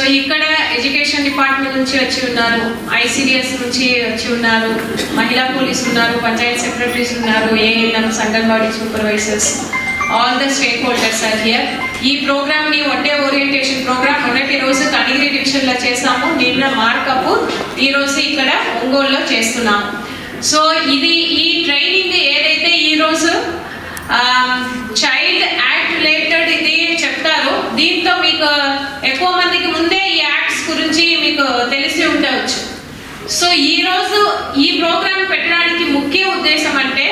So ఇక్కడ education department నుంచి వచ్చి ఉన్నారు ఐసిడిఎస్ నుంచి వచ్చి ఉన్నారు మహిళా పోలీస్ ఉన్నారు పంచాయత్ సెక్రటరీస్ ఉన్నారు ANMs సంగన్వాడీ supervisors all the stakeholders are here ఈ ప్రోగ్రామ్ని వన్ డే ఓరియంటేషన్ ప్రోగ్రామ్ మొదటి రోజు కనిగిరి డివిజన్లో చేసాము నిన్న మార్కప్ ఈ రోజు ఇక్కడ ఒంగోలులో చేస్తున్నాము. సో ఇది ఈ ట్రైనింగ్ ఏదైతే ఈ రోజు చైల్డ్ యాక్ట్ రిలేటెడ్ ఇది చెప్తారు. దీంతో మీకు ఎక్కువ మందికి ముందే ఈ యాక్ట్స్ గురించి మీకు తెలిసి ఉండవచ్చు. సో ఈ రోజు ఈ ప్రోగ్రామ్ పెట్టడానికి ముఖ్య ఉద్దేశం అంటే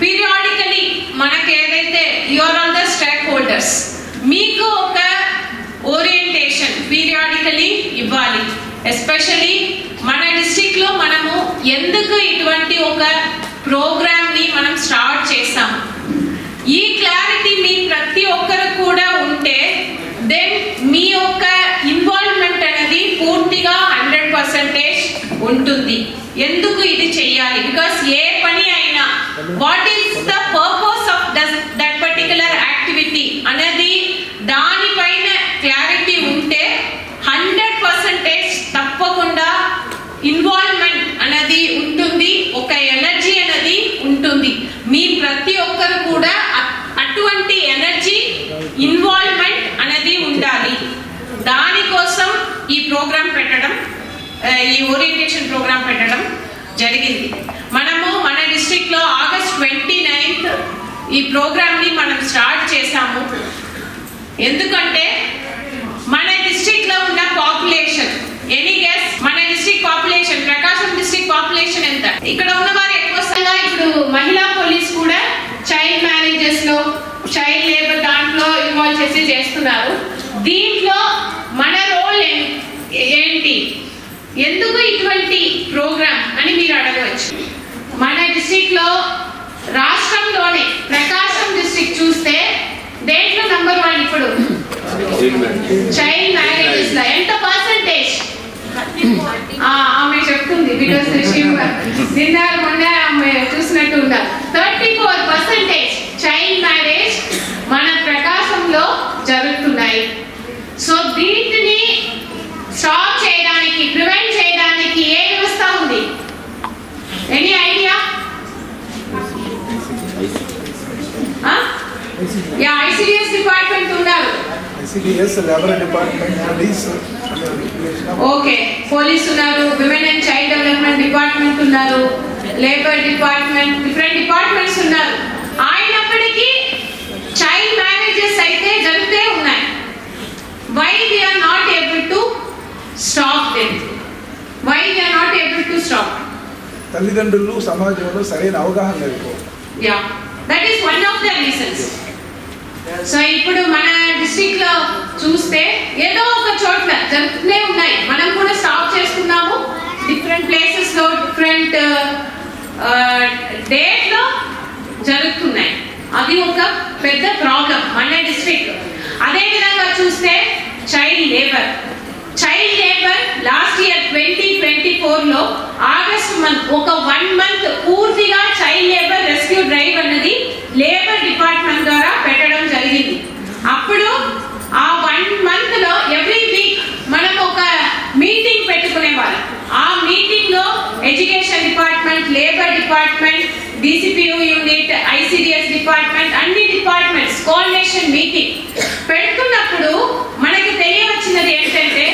పీరియాడికలీ మనకి ఏదైతే your all the stakeholders మీకు ఒక ఓరియంటేషన్ పీరియాడికలీ ఇవ్వాలి. ఎస్పెషలీ మన డిస్టిక్లో మనము ఎందుకు ఇటువంటి ఒక ప్రోగ్రామ్ని మనం స్టార్ట్ చేసాం. ఈ క్లారిటీ మీ ప్రతి ఒక్కరు కూడా ఉంటే దెన్ మీ యొక్క ఇన్వాల్వ్మెంట్ అనేది పూర్తిగా హండ్రెడ్ పర్సెంటేజ్ ఉంటుంది. ఎందుకు ఇది చెయ్యాలి? బికాస్ ఏ పని అయినా what is the purpose of that particular activity అనేది దానిపైన క్లారిటీ ఉంటే హండ్రెడ్ పర్సెంటేజ్ తప్పకుండా ఇన్వాల్వ్మెంట్ అనేది ఉంటుంది ఒక ఎనర్జీ అనేది ఉంటుంది మీ ప్రతి ఒక్కరు కూడా అ- అటువంటి ఎనర్జీ ఇన్వాల్వ్మెంట్ అనేది ఉండాలి దానికోసం ఈ ప్రోగ్రాం పెట్టడం ఆ, ఈ ఓరియంటేషన్ ప్రోగ్రాం పెట్టడం జరిగింది. మనము మన డిస్టిక్లో ఆగస్ట్ ట్వంటీ నైన్త్ ఈ ప్రోగ్రామ్ని మనం స్టార్ట్ చేశాము. ఎందుకంటే మన డిస్టిక్లో ఉన్న పాపులేషన్ ఎనీ గెస్ మన district population Prakasam district population ఎంత? ఇక్కడ ఉన్న వారు ఎక్కువ ఇప్పుడు మహిళా పోలీస్ కూడా చైల్డ్ మ్యారేజెస్లో చైల్డ్ లేబర్ దాంట్లో ఇన్వాల్వ్ చేసి చేస్తున్నారు. దీంట్లో మన రోల్ ఏంటి? ఎందుకు ఇటువంటి ప్రోగ్రామ్ అని మీరు అడగవచ్చు? మన డిస్ట్రిక్ట్లో రాష్ట్రంలోనే ప్రకాశం డిస్ట్రిక్ట్ చూస్తే దేంట్లో నంబర్ వన్ ఇప్పుడు? చైల్డ్ మ్యారేజెస్లో. ఎంత పర్సంటేజ్ ఆమె చెప్తుంది బికాస్ నిన్న మొన్న ఆమె చూసినట్టు ఉన్నారు thirty four percentage child marriage మన ప్రకాశంలో జరుగుతున్నాయి సో దీనిని స్టాప్ చేయడానికి ప్రివెంట్ చేయడానికి ఏ వ్యవస్థ ఉంది any idea yeah ICDS department ఉన్నారు ICDS labour department police okay police ఉన్నారు women and child development department ఉన్నారు లేబర్ డిపార్ట్మెంట్ డిఫరెంట్ డిపార్ట్మెంట్స్ ఉన్నారు. అయినప్పటికీ చైల్డ్ మ్యారేజెస్ అయితే జరుగుతూ ఉన్నాయి. Why we are not able to stop them why we are not able to stop తల్లిదండ్రులు సమాజంలో సరైన అవగాహన లేదు yeah that is one of the reasons so ఇప్పుడు మన డిస్ట్రిక్ట్లో చూస్తే ఏదో ఒక చోట్ల జరుగుతూనే ఉన్నాయి. మనం కూడా స్టాప్ చేసుకున్నాము. డిఫరెంట్ ప్లేసెస్లో డిఫరెంట్ డేట్ uh, uh, లో జరుగుతున్నాయి. అది ఒక పెద్ద ప్రాబ్లం మన డిస్ట్రిక్ట్ అదే విధంగా చూస్తే child labour child labour last year twenty twenty ఫోర్లో ఆగస్ట్ మంత్ ఒక వన్ మంత్ పూర్తిగా చైల్డ్ లేబర్ రెస్క్యూ డ్రైవ్ అన్నది లేబర్ డిపార్ట్మెంట్ ద్వారా పెట్టడం జరిగింది అప్పుడు ఆ వన్ మంత్లో ఎవ్రీ వీక్ మనం ఒక మీటింగ్ పెట్టుకునే వాళ్ళం ఆ మీటింగ్లో education department labour department DCPU unit ICDS department అన్ని డిపార్ట్మెంట్స్ కోఆర్డినేషన్ మీటింగ్ పెడుతున్నప్పుడు మనకి తెలియవచ్చినది ఏంటంటే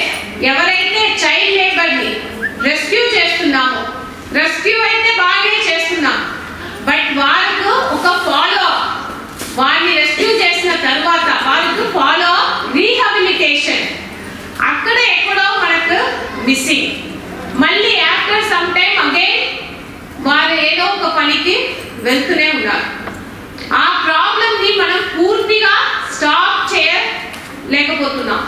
ఎవరైతే చైల్డ్ లేబర్ని రెస్క్యూ చేస్తున్నామో రెస్క్యూ అయితే బాగానే చేస్తున్నాం బట్ వాళ్ళకు ఒక ఫాలో వారిని రెస్క్యూ చేసిన తర్వాత వాళ్ళకు ఫాలో రీహాబిలిటేషన్ అక్కడ ఎక్కడో మనకు మిస్సింగ్ మళ్ళీ వెళ్తూనే ఉన్నారు. ఆ ప్రాబ్లమ్ని మనం పూర్తిగా స్టాప్ చేయలేకపోతున్నాం.